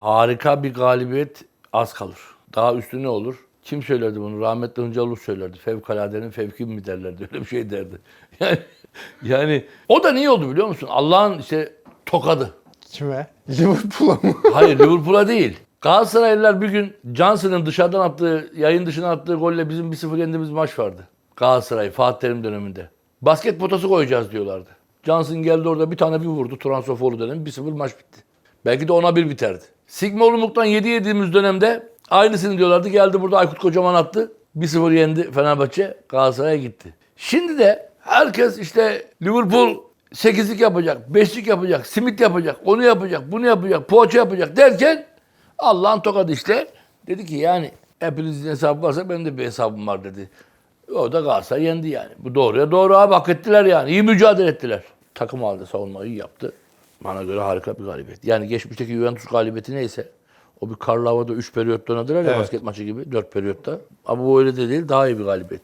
Harika bir galibiyet az kalır. Daha üstü ne olur? Kim söylerdi bunu? Rahmetli Hıncal Uluç söylerdi. Fevkaladenin fevki mi derlerdi? Öyle bir şey derdi. Yani, yani o da niye oldu biliyor musun? Allah'ın işte tokadı. Kime? Liverpool'a mı? Hayır Liverpool'a değil. Galatasaraylılar bir gün Johnson'ın dışarıdan attığı, yayın dışına attığı golle bizim 1-0 yendiğimiz maç vardı. Galatasaray, Fatih Terim döneminde. Basket potası koyacağız diyorlardı. Johnson geldi orada bir tane bir vurdu. Turan Sofoğlu dönemi 1-0 maç bitti. Belki de ona bir biterdi. Sigma Olumluk'tan 7 yediğimiz dönemde aynısını diyorlardı. Geldi burada Aykut Kocaman attı. 1-0 yendi Fenerbahçe. Galatasaray'a gitti. Şimdi de herkes işte Liverpool 8'lik yapacak, 5'lik yapacak, simit yapacak, onu yapacak, bunu yapacak, poğaça yapacak derken Allah'ın tokadı işte. Dedi ki yani hepinizin hesabı varsa benim de bir hesabım var dedi. O da Galatasaray yendi yani. Bu doğruya doğru abi hak ettiler yani. İyi mücadele ettiler. Takım halde savunmayı yaptı. Bana göre harika bir galibiyet. Yani geçmişteki Juventus galibiyeti neyse o bir karlı havada 3 periyotta oynadılar ya Evet. basket maçı gibi 4 periyotta. Ama bu öyle de değil daha iyi bir galibiyet.